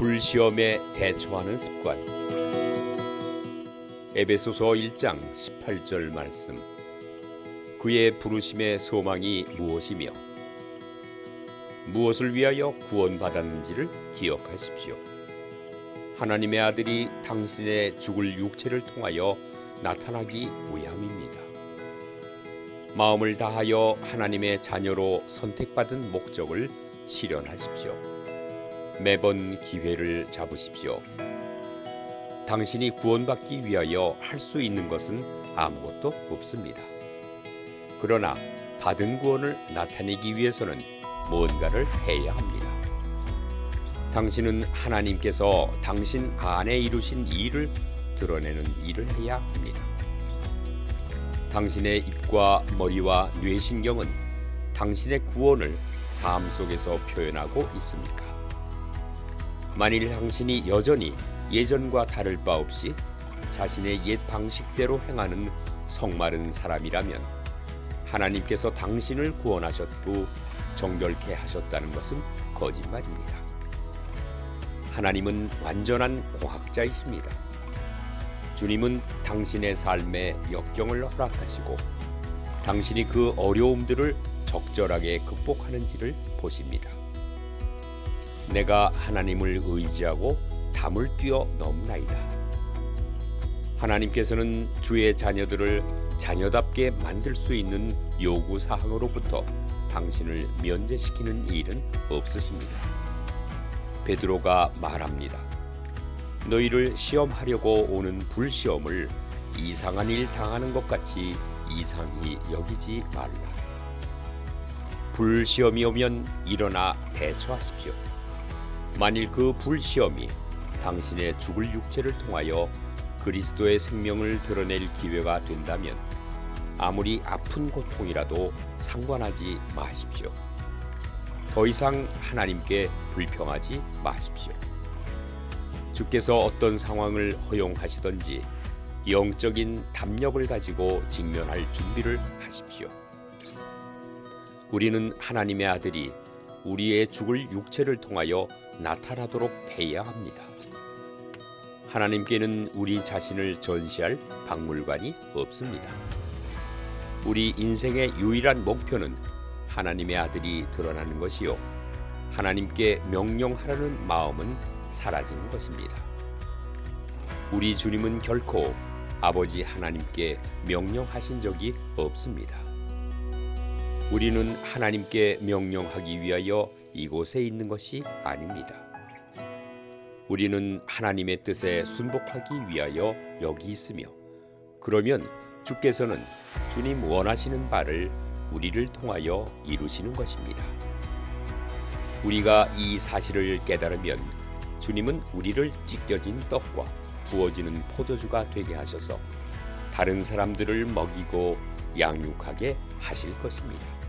불시험에 대처하는 습관. 에베소서 1장 18절 말씀. 그의 부르심의 소망이 무엇이며 무엇을 위하여 구원받았는지를 기억하십시오. 하나님의 아들이 당신의 죽을 육체를 통하여 나타나기 위함입니다. 마음을 다하여 하나님의 자녀로 선택받은 목적을 실현하십시오. 매번 기회를 잡으십시오. 당신이 구원받기 위하여 할 수 있는 것은 아무것도 없습니다. 그러나 받은 구원을 나타내기 위해서는 뭔가를 해야 합니다. 당신은 하나님께서 당신 안에 이루신 일을 드러내는 일을 해야 합니다. 당신의 입과 머리와 뇌신경은 당신의 구원을 삶 속에서 표현하고 있습니까? 만일 당신이 여전히 예전과 다를 바 없이 자신의 옛 방식대로 행하는 성마른 사람이라면 하나님께서 당신을 구원하셨고 정결케 하셨다는 것은 거짓말입니다. 하나님은 완전한 공학자이십니다. 주님은 당신의 삶에 역경을 허락하시고 당신이 그 어려움들을 적절하게 극복하는지를 보십니다. 내가 하나님을 의지하고 담을 뛰어 넘나이다. 하나님께서는 주의 자녀들을 자녀답게 만들 수 있는 요구 사항으로부터 당신을 면제시키는 일은 없으십니다. 베드로가 말합니다. 너희를 시험하려고 오는 불시험을 이상한 일 당하는 것 같이 이상히 여기지 말라. 불시험이 오면 일어나 대처하십시오. 만일 그 불시험이 당신의 죽을 육체를 통하여 그리스도의 생명을 드러낼 기회가 된다면 아무리 아픈 고통이라도 상관하지 마십시오. 더 이상 하나님께 불평하지 마십시오. 주께서 어떤 상황을 허용하시던지 영적인 담력을 가지고 직면할 준비를 하십시오. 우리는 하나님의 아들이 우리의 죽을 육체를 통하여 나타나도록 해야 합니다. 하나님께는 우리 자신을 전시할 박물관이 없습니다. 우리 인생의 유일한 목표는 하나님의 아들이 드러나는 것이요. 하나님께 명령하려는 마음은 사라지는 것입니다. 우리 주님은 결코 아버지 하나님께 명령하신 적이 없습니다. 우리는 하나님께 명령하기 위하여 이곳에 있는 것이 아닙니다. 우리는 하나님의 뜻에 순복하기 위하여 여기 있으며 그러면 주께서는 주님 원하시는 바를 우리를 통하여 이루시는 것입니다. 우리가 이 사실을 깨달으면 주님은 우리를 찢겨진 떡과 부어지는 포도주가 되게 하셔서 다른 사람들을 먹이고 양육하게 하실 것입니다.